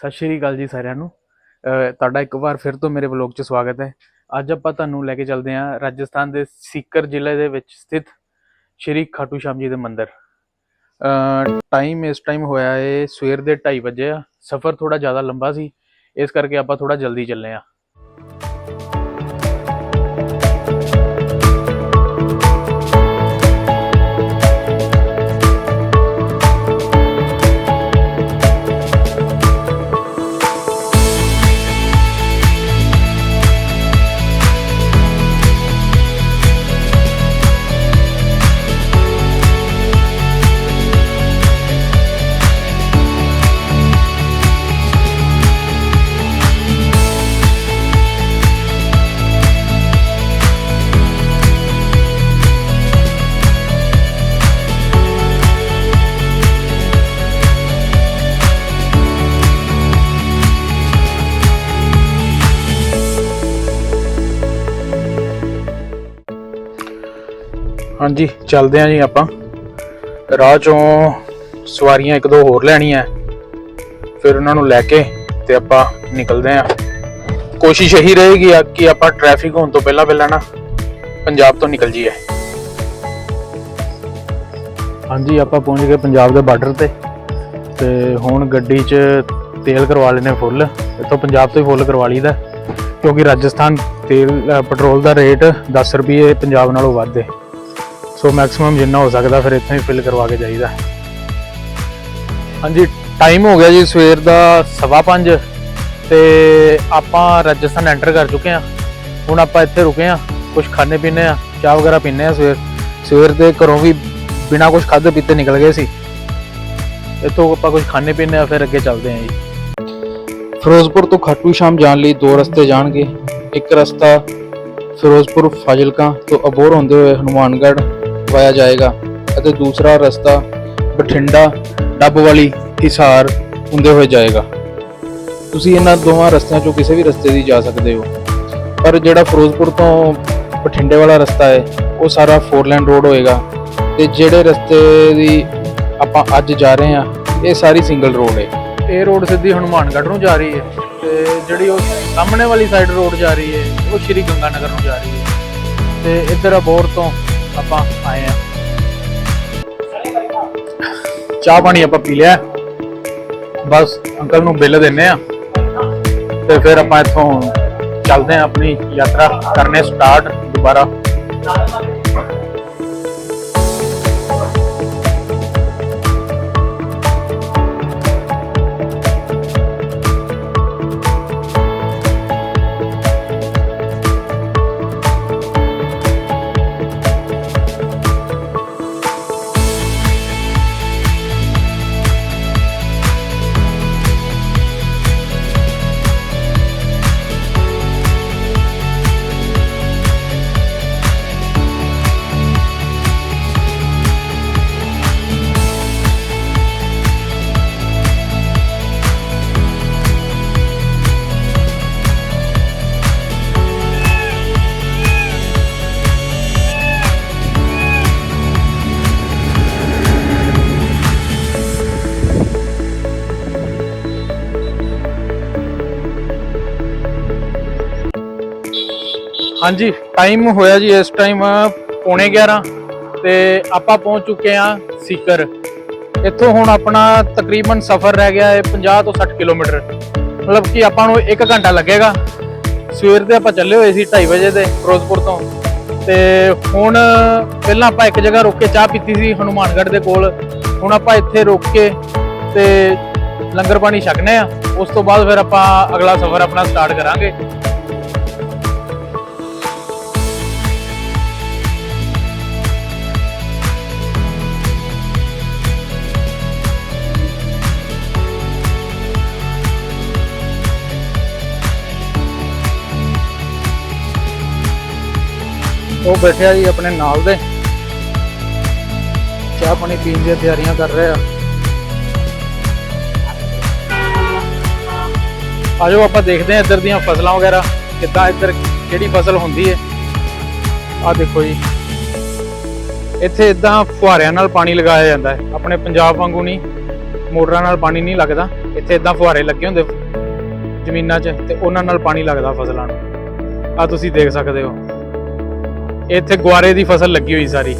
ਸਤਿ ਸ਼੍ਰੀ ਅਕਾਲ ਜੀ ਸਾਰਿਆਂ ਨੂੰ। ਤੁਹਾਡਾ ਇੱਕ ਵਾਰ ਫਿਰ ਤੋਂ ਮੇਰੇ ਵਲੌਗ 'ਚ ਸਵਾਗਤ ਹੈ। ਅੱਜ ਆਪਾਂ ਤੁਹਾਨੂੰ ਲੈ ਕੇ ਚੱਲਦੇ ਹਾਂ ਰਾਜਸਥਾਨ ਦੇ ਸੀਕਰ ਜ਼ਿਲ੍ਹੇ ਦੇ ਵਿੱਚ ਸਥਿਤ ਸ਼੍ਰੀ ਖਾਟੂ ਸ਼ਾਮ ਜੀ ਦੇ ਮੰਦਿਰ। ਟਾਈਮ ਇਸ ਟਾਈਮ ਹੋਇਆ ਹੈ ਸਵੇਰ ਦੇ 2:30 ਵਜੇ ਆ। ਸਫ਼ਰ ਥੋੜਾ ਜ਼ਿਆਦਾ ਲੰਬਾ ਸੀ। ਇਸ ਕਰਕੇ ਆਪਾਂ ਥੋੜਾ ਜਲਦੀ ਚੱਲੇ ਆ ਹਾਂਜੀ, ਚੱਲਦੇ ਆਂ ਜੀ ਆਪਾਂ। ਰਾਹ ਚੋਂ ਸਵਾਰੀਆਂ ਇੱਕ ਦੋ ਹੋਰ ਲੈਣੀਆਂ। ਫਿਰ ਉਹਨਾਂ ਨੂੰ ਲੈ ਕੇ ਤੇ ਆਪਾਂ ਨਿਕਲਦੇ ਆਂ। ਕੋਸ਼ਿਸ਼ ਇਹੀ ਰਹੇਗੀ ਆ ਕਿ ਆਪਾਂ ਟ੍ਰੈਫਿਕ ਹੋਣ ਤੋਂ ਪਹਿਲਾਂ ਪਹਿਲਾਂ ਨਾ ਪੰਜਾਬ ਤੋਂ ਨਿਕਲ ਜੀਏ ਹਾਂਜੀ, ਆਪਾਂ ਪਹੁੰਚ ਗਏ ਪੰਜਾਬ ਦੇ ਬਾਰਡਰ ਤੇ। ਤੇ ਹੁਣ ਗੱਡੀ 'ਚ ਤੇਲ ਕਰਵਾ ਲੈਨੇ ਫੁੱਲ ਇੱਥੋਂ ਪੰਜਾਬ ਤੋਂ ਹੀ ਫੁੱਲ ਕਰਵਾ ਲਈਦਾ। ਕਿਉਂਕਿ ਰਾਜਸਥਾਨ ਤੇਲ ਪੈਟਰੋਲ ਦਾ ਰੇਟ 10 ਰੁਪਏ ਪੰਜਾਬ ਨਾਲੋਂ ਵੱਧ ਹੈ ਸੋ ਮੈਕਸਿਮਮ ਜਿੰਨਾ ਹੋ ਸਕਦਾ ਫਿਰ ਇੱਥੋਂ ਹੀ ਫਿਲ ਕਰਵਾ ਕੇ ਜਾਈਦਾ। ਹਾਂਜੀ ਟਾਈਮ ਹੋ ਗਿਆ ਜੀ ਸਵੇਰ ਦਾ ਸਵਾ ਪੰਜ ਤੇ ਆਪਾਂ ਰਾਜਸਥਾਨ ਐਂਟਰ ਕਰ ਚੁੱਕੇ ਹਾਂ। ਹੁਣ ਆਪਾਂ ਇੱਥੇ ਰੁਕੇ ਹਾਂ ਕੁਝ ਖਾਣੇ ਪੀਣੇ ਆ, ਚਾਹ ਵਗੈਰਾ ਪੀਣੇ ਆ ਸਵੇਰ। ਸਵੇਰ ਦੇ ਘਰੋਂ ਵੀ ਬਿਨਾ ਕੁਝ ਖਾਦੇ ਪੀਤੇ ਨਿਕਲ ਗਏ ਸੀ। ਇੱਥੋਂ ਆਪਾਂ ਕੁਝ ਖਾਣੇ ਪੀਣੇ ਆ ਫਿਰ ਅੱਗੇ ਚੱਲਦੇ ਹਾਂ ਜੀ। ਫਿਰੋਜ਼ਪੁਰ ਤੋਂ ਖਾਟੂ ਸ਼ਾਮ ਜਾਣ ਲਈ ਦੋ ਰਸਤੇ ਜਾਣਗੇ। ਇੱਕ ਰਸਤਾ ਫਿਰੋਜ਼ਪੁਰ ਫਾਜ਼ਿਲਕਾ ਤੋਂ ਅਬੋਰ ਹੁੰਦੇ ਹੋਏ ਹਨੂਮਾਨਗੜ੍ਹ ਵਾਇਆ ਜਾਏਗਾ ਅਤੇ ਦੂਸਰਾ ਰਸਤਾ ਬਠਿੰਡਾ ਡੱਬਵਾਲੀ ਹਿਸਾਰ ਹੁੰਦੇ ਹੋਏ ਜਾਏਗਾ। ਤੁਸੀਂ ਇਹਨਾਂ ਦੋਵਾਂ ਰਸਤਿਆਂ ਚੋਂ ਕਿਸੇ ਵੀ ਰਸਤੇ ਦੀ ਜਾ ਸਕਦੇ ਹੋ। ਪਰ ਜਿਹੜਾ ਫਿਰੋਜ਼ਪੁਰ ਤੋਂ ਬਠਿੰਡੇ ਵਾਲਾ ਰਸਤਾ ਹੈ, ਉਹ ਸਾਰਾ ਫੋਰ ਲੈਨ ਰੋਡ ਹੋਏਗਾ ਤੇ ਜਿਹੜੇ ਰਸਤੇ ਦੀ ਆਪਾਂ ਅੱਜ ਜਾ ਰਹੇ ਹਾਂ, ਇਹ ਸਾਰੀ ਸਿੰਗਲ ਰੋਡ ਹੈ। ਇਹ ਰੋਡ ਸਿੱਧੀ ਹਨੂਮਾਨਗੜ੍ਹ ਨੂੰ ਜਾ ਰਹੀ ਹੈ ਤੇ ਜਿਹੜੀ ਉਹ ਸਾਹਮਣੇ ਵਾਲੀ ਸਾਈਡ ਰੋਡ ਜਾ ਰਹੀ ਹੈ, ਉਹ ਸ਼੍ਰੀ ਗੰਗਾਨਗਰ ਨੂੰ ਜਾ ਰਹੀ ਹੈ। ਤੇ ਇੱਧਰ ਅਬੋਰ ਤੋਂ ਆਪਾਂ ਆਏ ਆ। ਚਾਹ ਪਾਣੀ ਆਪਾਂ ਪੀ ਲਿਆ। ਬਸ ਅੰਕਲ ਨੂੰ ਬਿੱਲ ਦਿੰਨੇ ਆ। ਤੇ ਫਿਰ ਆਪਾਂ ਇੱਥੋਂ ਚੱਲਦੇ ਆ ਆਪਣੀ ਯਾਤਰਾ ਕਰਨੇ ਸਟਾਰਟ ਦੁਬਾਰਾ। ਹਾਂਜੀ ਟਾਈਮ ਹੋਇਆ ਜੀ ਇਸ ਟਾਈਮ ਪੌਣੇ 11 ਤੇ ਆਪਾਂ ਪਹੁੰਚ ਚੁੱਕੇ ਆ ਸੀਕਰ। ਇੱਥੋਂ ਹੁਣ ਆਪਣਾ ਤਕਰੀਬਨ ਸਫ਼ਰ ਰਹਿ ਗਿਆ ਹੈ 50 ਤੋਂ 60 ਕਿਲੋਮੀਟਰ। ਮਤਲਬ ਕਿ ਆਪਾਂ ਨੂੰ 1 ਘੰਟਾ ਲੱਗੇਗਾ। ਸਵੇਰ ਦੇ ਆਪਾਂ ਚੱਲੇ ਹੋਏ ਸੀ 2:30 ਵਜੇ ਦੇ ਫਿਰੋਜ਼ਪੁਰ ਤੋਂ। ਤੇ ਹੁਣ ਪਹਿਲਾਂ ਆਪਾਂ ਇੱਕ ਜਗ੍ਹਾ ਰੁਕ ਕੇ ਚਾਹ ਪੀਤੀ ਸੀ ਹਨੂਮਾਨਗੜ੍ਹ ਦੇ ਕੋਲ। ਹੁਣ ਆਪਾਂ ਇੱਥੇ ਰੁਕ ਕੇ ਤੇ ਲੰਗਰ ਪਾਣੀ ਛਕਨੇ ਆ। ਉਸ ਤੋਂ ਬਾਅਦ ਫਿਰ ਆਪਾਂ ਅਗਲਾ ਸਫ਼ਰ ਆਪਣਾ ਸਟਾਰਟ ਕਰਾਂਗੇ। ਉਹ ਬੈਠਿਆ ਜੀ ਆਪਣੇ ਨਾਲ ਦੇ। ਚਾਹ ਪਾਣੀ ਪੀਣ ਦੀਆਂ ਤਿਆਰੀਆਂ ਕਰ ਰਿਹਾ ਆ। ਆਜੋ ਆਪਾਂ ਦੇਖਦੇ ਹਾਂ ਇੱਧਰ ਦੀਆਂ ਫਸਲਾਂ ਵਗੈਰਾ, ਕਿੱਦਾਂ ਇੱਧਰ ਕਿਹੜੀ ਫਸਲ ਹੁੰਦੀ ਹੈ ਆ ਦੇਖੋ ਜੀ। ਇੱਥੇ ਇਦਾਂ ਫੁਹਾਰਿਆਂ ਨਾਲ ਪਾਣੀ ਲਗਾਇਆ ਜਾਂਦਾ ਹੈ। ਆਪਣੇ ਪੰਜਾਬ ਵਾਂਗੂ ਨਹੀਂ, ਮੋਟਰਾਂ ਨਾਲ ਪਾਣੀ ਨਹੀਂ ਲੱਗਦਾ। ਇੱਥੇ ਇਦਾਂ ਫੁਹਾਰੇ ਲੱਗੇ ਹੁੰਦੇ ਜ਼ਮੀਨਾਂ 'ਚ ਤੇ ਉਹਨਾਂ ਨਾਲ ਪਾਣੀ ਲੱਗਦਾ ਫਸਲਾਂ ਨੂੰ। ਆ ਤੁਸੀਂ ਦੇਖ ਸਕਦੇ ਹੋ। ਇੱਥੇ ਗੁਆਰੇ ਦੀ ਫਸਲ ਲੱਗੀ ਹੋਈ ਸਾਰੀ।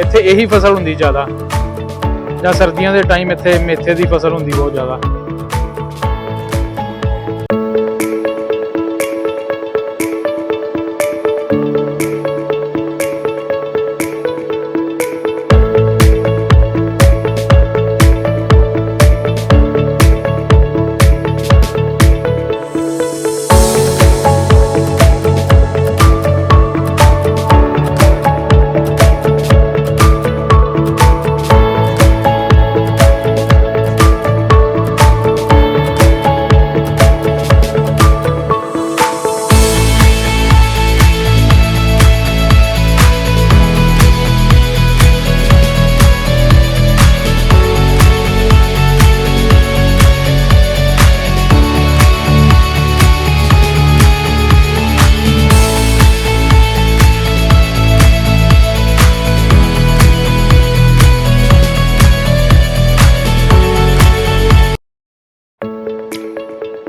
ਇੱਥੇ ਇਹੀ ਫਸਲ ਹੁੰਦੀ ਜ਼ਿਆਦਾ। ਜਾਂ ਸਰਦੀਆਂ ਦੇ ਟਾਈਮ ਇੱਥੇ ਮੇਥੇ ਦੀ ਫਸਲ ਹੁੰਦੀ ਬਹੁਤ ਜ਼ਿਆਦਾ।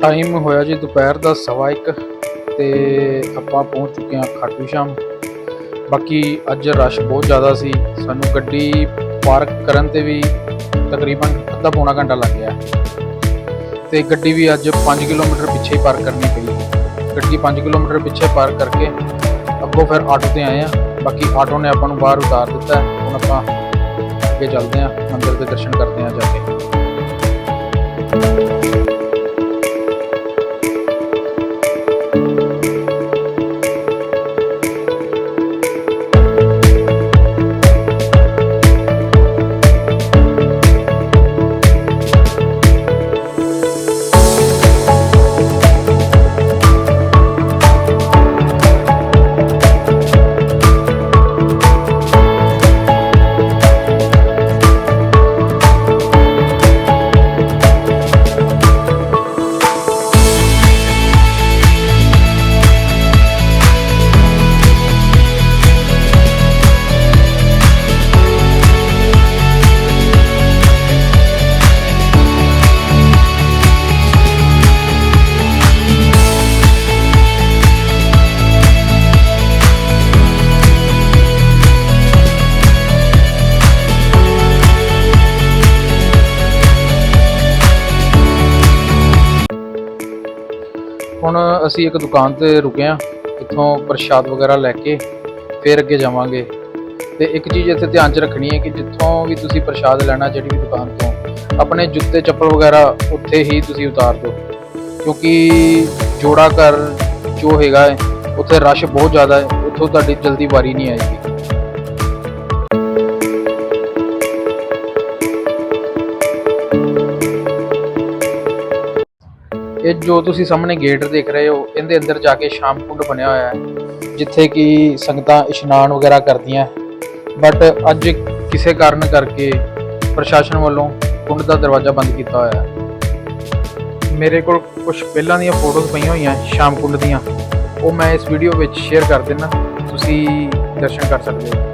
ਟਾਈਮ ਹੋਇਆ ਜੀ ਦੁਪਹਿਰ ਦਾ ਸਵਾ ਇੱਕ ਤੇ ਆਪਾਂ ਪਹੁੰਚ ਚੁੱਕੇ ਹਾਂ ਖਾਟੂ ਸ਼ਾਮ। ਬਾਕੀ ਅੱਜ ਰਸ਼ ਬਹੁਤ ਜ਼ਿਆਦਾ ਸੀ। ਸਾਨੂੰ ਗੱਡੀ ਪਾਰਕ ਕਰਨ ਤੇ ਵੀ ਤਕਰੀਬਨ ਅੱਧਾ ਪੌਣਾ ਘੰਟਾ ਲੱਗ ਗਿਆ। ਤੇ ਗੱਡੀ ਵੀ ਅੱਜ 5 ਕਿਲੋਮੀਟਰ ਪਿੱਛੇ ਹੀ ਪਾਰਕ ਕਰਨੀ ਪਈ। ਗੱਡੀ 5 ਕਿਲੋਮੀਟਰ ਪਿੱਛੇ ਪਾਰਕ ਕਰਕੇ ਅੱਗੋਂ ਫਿਰ ਆਟੋ ਤੇ ਆਏ ਆ ਬਾਕੀ ਆਟੋ ਨੇ ਆਪਾਂ ਨੂੰ ਬਾਹਰ ਉਤਾਰ ਦਿੱਤਾ। ਹੁਣ ਆਪਾਂ ਅੱਗੇ ਚੱਲਦੇ ਆ ਮੰਦਿਰ ਦੇ ਦਰਸ਼ਨ ਕਰਦੇ ਆ ਜਾ ਕੇ। ਹੁਣ ਅਸੀਂ ਇੱਕ ਦੁਕਾਨ ਤੇ ਰੁਕੇ ਆ, ਇੱਥੋਂ ਪ੍ਰਸ਼ਾਦ ਵਗੈਰਾ ਲੈ ਕੇ ਫਿਰ ਅੱਗੇ ਜਾਵਾਂਗੇ। ਤੇ ਇੱਕ ਚੀਜ਼ ਇੱਥੇ ਧਿਆਨ 'ਚ ਰੱਖਣੀ ਹੈ ਕਿ ਜਿੱਥੋਂ ਵੀ ਤੁਸੀਂ ਪ੍ਰਸ਼ਾਦ ਲੈਣਾ ਜਿਹੜੀ ਵੀ ਦੁਕਾਨ ਤੋਂ, ਆਪਣੇ ਜੁੱਤੇ ਚੱਪਲ ਵਗੈਰਾ ਉੱਥੇ ਹੀ ਤੁਸੀਂ ਉਤਾਰ ਦਿਓ। ਕਿਉਂਕਿ ਜੋੜਾ ਘਰ ਜੋ ਹੈਗਾ ਹੈ, ਉੱਥੇ ਰਸ਼ ਬਹੁਤ ਜ਼ਿਆਦਾ ਹੈ, ਉੱਥੋਂ ਤੁਹਾਡੀ ਜਲਦੀ ਵਾਰੀ ਨਹੀਂ ਆਏਗੀ। ਇਹ ਜੋ ਤੁਸੀਂ ਸਾਹਮਣੇ ਗੇਟ ਦੇਖ ਰਹੇ ਹੋ, ਇਹਦੇ ਅੰਦਰ ਜਾ ਕੇ ਸ਼ਾਮ ਕੁੰਡ ਬਣਿਆ ਹੋਇਆ ਹੈ, ਜਿੱਥੇ ਕਿ ਸੰਗਤਾਂ ਇਸ਼ਨਾਨ ਵਗੈਰਾ ਕਰਦੀਆਂ ਬਟ ਅੱਜ ਕਿਸੇ ਕਾਰਨ ਕਰਕੇ ਪ੍ਰਸ਼ਾਸਨ ਵੱਲੋਂ ਕੁੰਡ ਦਾ ਦਰਵਾਜ਼ਾ ਬੰਦ ਕੀਤਾ ਹੋਇਆ ਹੈ। ਮੇਰੇ ਕੋਲ ਕੁਝ ਪਹਿਲਾਂ ਦੀਆਂ ਫੋਟੋਜ਼ ਪਈਆਂ ਹੋਈਆਂ ਸ਼ਾਮ ਕੁੰਡ ਦੀਆਂ। ਉਹ ਮੈਂ ਇਸ ਵੀਡੀਓ ਵਿੱਚ ਸ਼ੇਅਰ ਕਰ ਦਿੰਨਾ ਤੁਸੀਂ ਦਰਸ਼ਨ ਕਰ ਸਕਦੇ ਹੋ।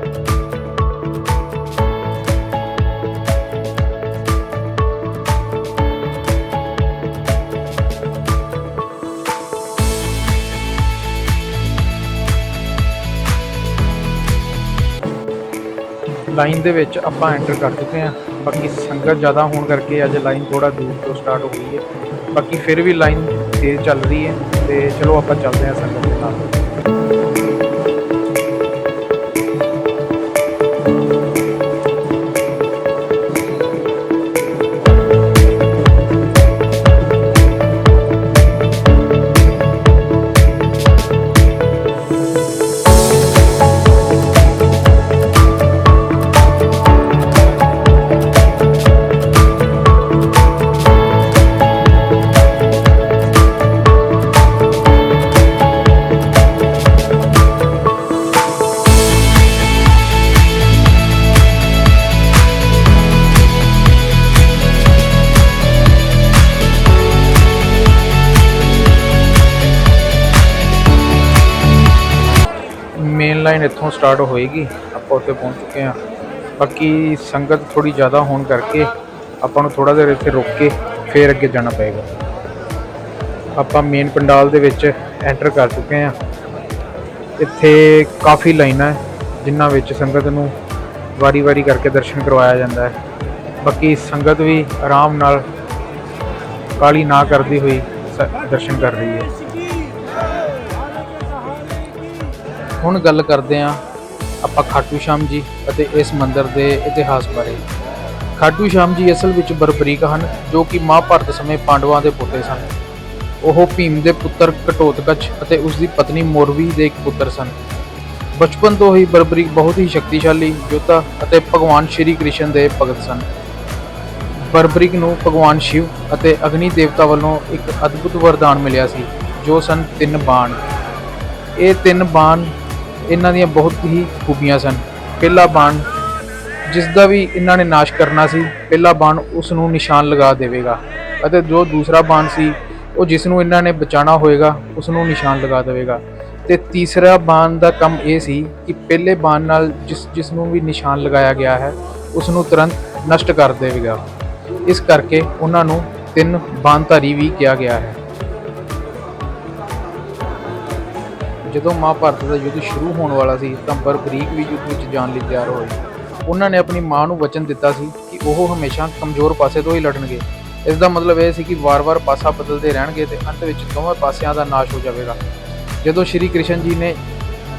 ਲਾਈਨ ਦੇ ਵਿੱਚ ਆਪਾਂ ਐਂਟਰ ਕਰ ਚੁੱਕੇ ਹਾਂ। ਬਾਕੀ ਸੰਗਤ ਜ਼ਿਆਦਾ ਹੋਣ ਕਰਕੇ ਅੱਜ ਲਾਈਨ ਥੋੜਾ ਦੂਰ ਤੋਂ ਸਟਾਰਟ ਹੋ ਗਈ ਹੈ। ਬਾਕੀ ਫਿਰ ਵੀ ਲਾਈਨ ਤੇਜ਼ ਚੱਲ ਰਹੀ ਹੈ ਤੇ ਚਲੋ ਆਪਾਂ ਚੱਲਦੇ ਹਾਂ ਸੰਗਤ ਦੇ ਨਾਲ। ਇੱਥੋਂ ਸਟਾਰਟ ਹੋਏਗੀ, ਆਪਾਂ ਉੱਥੇ ਪਹੁੰਚ ਚੁੱਕੇ ਹਾਂ। ਬਾਕੀ ਸੰਗਤ ਥੋੜੀ ਜ਼ਿਆਦਾ ਹੋਣ ਕਰਕੇ ਆਪਾਂ ਨੂੰ ਥੋੜਾ ਜਿਹਾ ਇੱਥੇ ਰੁਕ ਕੇ ਫੇਰ ਅੱਗੇ ਜਾਣਾ ਪਏਗਾ। ਆਪਾਂ ਮੇਨ ਪੰਡਾਲ ਦੇ ਵਿੱਚ ਐਂਟਰ ਕਰ ਚੁੱਕੇ ਹਾਂ। ਇੱਥੇ ਕਾਫੀ ਲਾਈਨਾਂ ਹੈ, ਜਿਨ੍ਹਾਂ ਵਿੱਚ ਸੰਗਤ ਨੂੰ ਵਾਰੀ-ਵਾਰੀ ਕਰਕੇ ਦਰਸ਼ਨ ਕਰਵਾਇਆ ਜਾਂਦਾ ਹੈ। ਬਾਕੀ ਸੰਗਤ ਵੀ ਆਰਾਮ ਨਾਲ ਕਾਲੀ ਨਾ ਕਰਦੀ ਹੋਈ ਸ- ਦਰਸ਼ਨ ਕਰ ਰਹੀ ਹੈ। ਹੁਣ ਗੱਲ ਕਰਦੇ ਹਾਂ ਆਪਾਂ ਖਾਟੂ ਸ਼ਾਮ ਜੀ ਅਤੇ ਇਸ ਮੰਦਿਰ ਦੇ ਇਤਿਹਾਸ ਬਾਰੇ। ਖਾਟੂ ਸ਼ਾਮ ਜੀ ਅਸਲ ਵਿੱਚ ਬਰਬਰੀਕ ਹਨ, ਜੋ ਕਿ ਮਹਾਭਾਰਤ ਸਮੇਂ ਪਾਂਡਵਾਂ ਦੇ ਪੁੱਤਰ ਸਨ। ਉਹ ਭੀਮ ਦੇ ਪੁੱਤਰ ਘਟੋਤਕਚ ਅਤੇ ਉਸ ਦੀ ਪਤਨੀ ਮੋਰਵੀ ਦੇ ਇੱਕ ਪੁੱਤਰ ਸਨ। ਬਚਪਨ ਤੋਂ ਹੀ ਬਰਬਰੀਕ ਬਹੁਤ ਹੀ ਸ਼ਕਤੀਸ਼ਾਲੀ ਯੋਧਾ ਅਤੇ ਭਗਵਾਨ ਸ਼੍ਰੀ ਕ੍ਰਿਸ਼ਨ ਦੇ ਭਗਤ ਸਨ। ਬਰਬਰੀਕ ਨੂੰ ਭਗਵਾਨ ਸ਼ਿਵ ਅਤੇ ਅਗਨੀ ਦੇਵਤਾ ਵੱਲੋਂ ਇੱਕ ਅਦਭੁਤ ਵਰਦਾਨ ਮਿਲਿਆ ਸੀ, ਜੋ ਸਨ ਤਿੰਨ ਬਾਣ। ਇਹ ਤਿੰਨ ਬਾਣ ਇਹਨਾਂ ਦੀਆਂ ਬਹੁਤ ਹੀ ਖੂਬੀਆਂ ਸਨ। ਪਹਿਲਾ ਬਾਣ ਜਿਸ ਦਾ ਵੀ ਇਹਨਾਂ ਨੇ ਨਾਸ਼ ਕਰਨਾ ਸੀ, ਪਹਿਲਾ ਬਾਣ ਉਸ ਨੂੰ ਨਿਸ਼ਾਨ ਲਗਾ ਦੇਵੇਗਾ ਅਤੇ ਜੋ ਦੂਸਰਾ ਬਾਣ ਸੀ, ਉਹ ਜਿਸ ਨੂੰ ਇਹਨਾਂ ਨੇ ਬਚਾਉਣਾ ਹੋਏਗਾ ਉਸ ਨੂੰ ਨਿਸ਼ਾਨ ਲਗਾ ਦੇਵੇਗਾ। ਤੇ ਤੀਸਰਾ ਬਾਣ ਦਾ ਕੰਮ ਇਹ ਸੀ ਕਿ ਪਹਿਲੇ ਬਾਣ ਨਾਲ ਜਿਸ ਜਿਸ ਨੂੰ ਵੀ ਨਿਸ਼ਾਨ ਲਗਾਇਆ ਗਿਆ ਹੈ ਉਸ ਨੂੰ ਤੁਰੰਤ ਨਸ਼ਟ ਕਰ ਦੇਵੇਗਾ। ਇਸ ਕਰਕੇ ਉਹਨਾਂ ਨੂੰ ਤਿੰਨ ਬਾਣਧਾਰੀ ਵੀ ਕਿਹਾ ਗਿਆ ਹੈ। ਜਦੋਂ ਮਹਾਭਾਰਤ ਦਾ ਯੁੱਧ ਸ਼ੁਰੂ ਹੋਣ ਵਾਲਾ ਸੀ ਤਾਂ ਬਰਬਰੀਕ ਵੀ ਯੁੱਧ ਵਿੱਚ ਜਾਣ ਲਈ ਤਿਆਰ ਹੋਏ। ਉਹਨਾਂ ਨੇ ਆਪਣੀ ਮਾਂ ਨੂੰ ਵਚਨ ਦਿੱਤਾ ਸੀ ਕਿ ਉਹ ਹਮੇਸ਼ਾ ਕਮਜ਼ੋਰ ਪਾਸੇ ਤੋਂ ਹੀ ਲੜਨਗੇ। ਇਸ ਦਾ ਮਤਲਬ ਇਹ ਸੀ ਕਿ ਵਾਰ-ਵਾਰ ਪਾਸਾ ਬਦਲਦੇ ਰਹਿਣਗੇ ਤੇ ਅੰਤ ਵਿੱਚ ਦੋਵੇਂ ਪਾਸਿਆਂ ਦਾ ਨਾਸ਼ ਹੋ ਜਾਵੇਗਾ। ਜਦੋਂ ਸ਼੍ਰੀ ਕ੍ਰਿਸ਼ਨ ਜੀ ਨੇ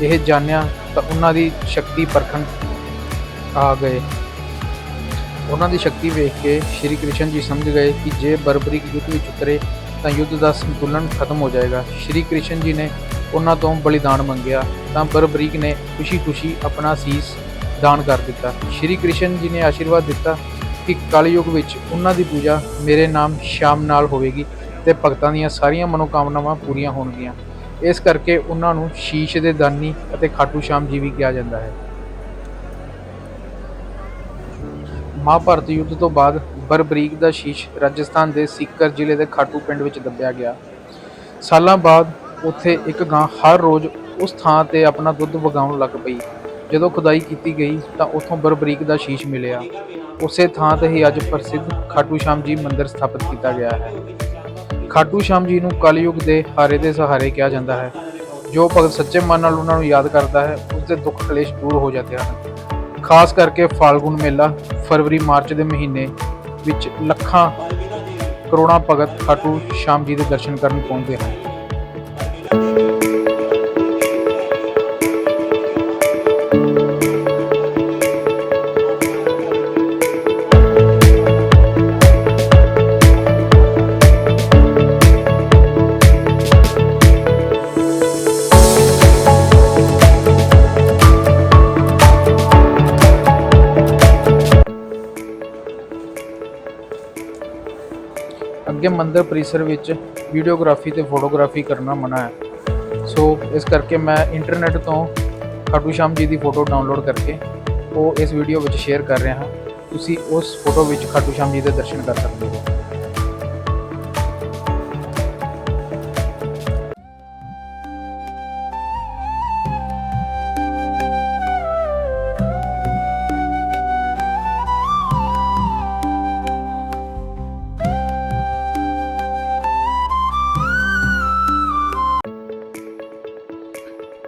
ਇਹ ਜਾਣਿਆ ਤਾਂ ਉਹਨਾਂ ਦੀ ਸ਼ਕਤੀ ਪਰਖਣ ਆ ਗਏ। ਉਹਨਾਂ ਦੀ ਸ਼ਕਤੀ ਵੇਖ ਕੇ ਸ਼੍ਰੀ ਕ੍ਰਿਸ਼ਨ ਜੀ ਸਮਝ ਗਏ ਕਿ ਜੇ ਬਰਬਰੀਕ ਯੁੱਧ ਵਿੱਚ ਉਤਰੇ ਤਾਂ ਯੁੱਧ ਦਾ ਸੰਤੁਲਨ ਖਤਮ ਹੋ ਜਾਏਗਾ। ਸ਼੍ਰੀ ਕ੍ਰਿਸ਼ਨ ਜੀ ਨੇ ਉਹਨਾਂ ਤੋਂ ਬਲੀਦਾਨ ਮੰਗਿਆ, ਤਾਂ ਬਰਬਰੀਕ ਨੇ ਖੁਸ਼ੀ-ਖੁਸ਼ੀ ਆਪਣਾ ਸੀਸ ਦਾਨ ਕਰ ਦਿੱਤਾ। ਸ਼੍ਰੀ ਕ੍ਰਿਸ਼ਨ ਜੀ ਨੇ ਆਸ਼ੀਰਵਾਦ ਦਿੱਤਾ ਕਿ ਕਲਯੁਗ ਵਿੱਚ ਉਹਨਾਂ ਦੀ ਪੂਜਾ ਮੇਰੇ ਨਾਮ ਸ਼ਾਮ ਨਾਲ ਹੋਵੇਗੀ ਤੇ ਭਗਤਾਂ ਦੀਆਂ ਸਾਰੀਆਂ ਮਨੋਕਾਮਨਾਵਾਂ ਪੂਰੀਆਂ ਹੋਣਗੀਆਂ। ਇਸ ਕਰਕੇ ਉਹਨਾਂ ਨੂੰ ਸ਼ੀਸ਼ ਦੇ ਦਾਨੀ ਅਤੇ ਖਾਟੂ ਸ਼ਾਮ ਜੀ ਵੀ ਕਿਹਾ ਜਾਂਦਾ ਹੈ। ਮਹਾਭਾਰਤ ਯੁੱਧ ਤੋਂ ਬਾਅਦ ਬਰਬਰੀਕ ਦਾ ਸ਼ੀਸ਼ ਰਾਜਸਥਾਨ ਦੇ ਸੀਕਰ ਜ਼ਿਲ੍ਹੇ ਦੇ ਖਾਟੂ ਪਿੰਡ ਵਿੱਚ ਦੱਬਿਆ ਗਿਆ। ਸਾਲਾਂ ਬਾਅਦ ਉੱਥੇ ਇੱਕ ਗਾਂ ਹਰ ਰੋਜ਼ ਉਸ ਥਾਂ ਤੇ ਆਪਣਾ ਦੁੱਧ ਵਗਾਉਣ ਲੱਗ ਪਈ। ਜਦੋਂ ਖੁਦਾਈ ਕੀਤੀ ਗਈ ਤਾਂ ਉੱਥੋਂ ਬਰਬਰੀਕ ਦਾ ਸ਼ੀਸ਼ ਮਿਲਿਆ। ਉਸੇ ਥਾਂ ਤੇ ਹੀ ਅੱਜ ਪ੍ਰਸਿੱਧ ਖਾਟੂ ਸ਼ਾਮ ਜੀ ਮੰਦਿਰ ਸਥਾਪਿਤ ਕੀਤਾ ਗਿਆ ਹੈ। ਖਾਟੂ ਸ਼ਾਮ ਜੀ ਨੂੰ ਕਲਯੁਗ ਦੇ ਹਾਰੇ ਦੇ ਸਹਾਰੇ ਕਿਹਾ ਜਾਂਦਾ ਹੈ। ਜੋ ਭਗਤ ਸੱਚੇ ਮਨ ਨਾਲ ਉਹਨਾਂ ਨੂੰ ਯਾਦ ਕਰਦਾ ਹੈ ਉਸ ਦੇ ਦੁੱਖ ਕਲੇਸ਼ ਦੂਰ ਹੋ ਜਾਂਦੇ ਹਨ। ਖਾਸ ਕਰਕੇ ਫਾਲਗੁਣ ਮੇਲਾ, ਫਰਵਰੀ, ਮਾਰਚ ਦੇ ਮਹੀਨੇ ਵਿੱਚ ਲੱਖਾਂ ਕਰੋੜਾਂ ਭਗਤ ਖਾਟੂ ਸ਼ਾਮ ਜੀ ਦੇ ਦਰਸ਼ਨ ਕਰਨ ਪਹੁੰਚਦੇ ਹਨ। ਮੰਦਿਰ ਪਰਿਸਰ ਵਿੱਚ ਵੀਡੀਓਗ੍ਰਾਫੀ ਤੇ ਫੋਟੋਗ੍ਰਾਫੀ ਕਰਨਾ ਮਨਾ ਹੈ। ਸੋ ਇਸ ਕਰਕੇ ਮੈਂ ਇੰਟਰਨੈਟ ਤੋਂ ਖਾਟੂ ਸ਼ਾਮ ਜੀ ਦੀ ਫੋਟੋ ਡਾਊਨਲੋਡ ਕਰਕੇ ਉਹ ਇਸ ਵੀਡੀਓ ਵਿੱਚ ਸ਼ੇਅਰ ਕਰ ਰਿਹਾ ਹਾਂ। ਤੁਸੀਂ ਉਸ ਫੋਟੋ ਵਿੱਚ ਖਾਟੂ ਸ਼ਾਮ ਜੀ ਦੇ ਦਰਸ਼ਨ ਕਰ ਸਕਦੇ ਹੋ।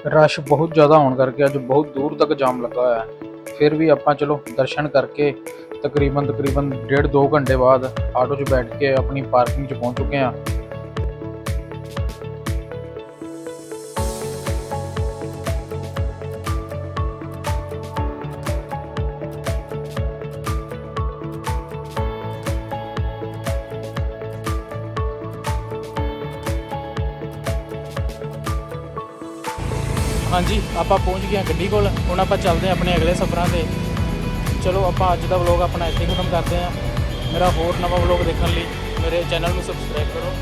ਰਸ਼ ਬਹੁਤ ਜ਼ਿਆਦਾ ਹੋਣ ਕਰਕੇ ਅੱਜ ਬਹੁਤ ਦੂਰ ਤੱਕ ਜਾਮ ਲੱਗਾ ਹੋਇਆ ਹੈ। ਫਿਰ ਵੀ ਆਪਾਂ ਚਲੋ ਦਰਸ਼ਨ ਕਰਕੇ ਤਕਰੀਬਨ ਤਕਰੀਬਨ ਡੇਢ ਦੋ ਘੰਟੇ ਬਾਅਦ ਆਟੋ 'ਚ ਬੈਠ ਕੇ ਆਪਣੀ ਪਾਰਕਿੰਗ 'ਚ ਪਹੁੰਚ ਚੁੱਕੇ ਹਾਂ। ਹਾਂਜੀ, ਆਪਾਂ ਪਹੁੰਚ ਗਏ ਹਾਂ ਗੱਡੀ ਕੋਲ। ਹੁਣ ਆਪਾਂ ਚੱਲਦੇ ਹਾਂ ਆਪਣੇ ਅਗਲੇ ਸਫ਼ਰਾਂ ਤੇ। ਚਲੋ, ਆਪਾਂ ਅੱਜ ਦਾ ਵਲੌਗ ਆਪਣਾ ਇੱਥੇ ਖਤਮ ਕਰਦੇ ਹਾਂ। ਮੇਰਾ ਹੋਰ ਨਵਾਂ ਵਲੌਗ ਦੇਖਣ ਲਈ ਮੇਰੇ ਚੈਨਲ ਨੂੰ ਸਬਸਕ੍ਰਾਈਬ ਕਰੋ।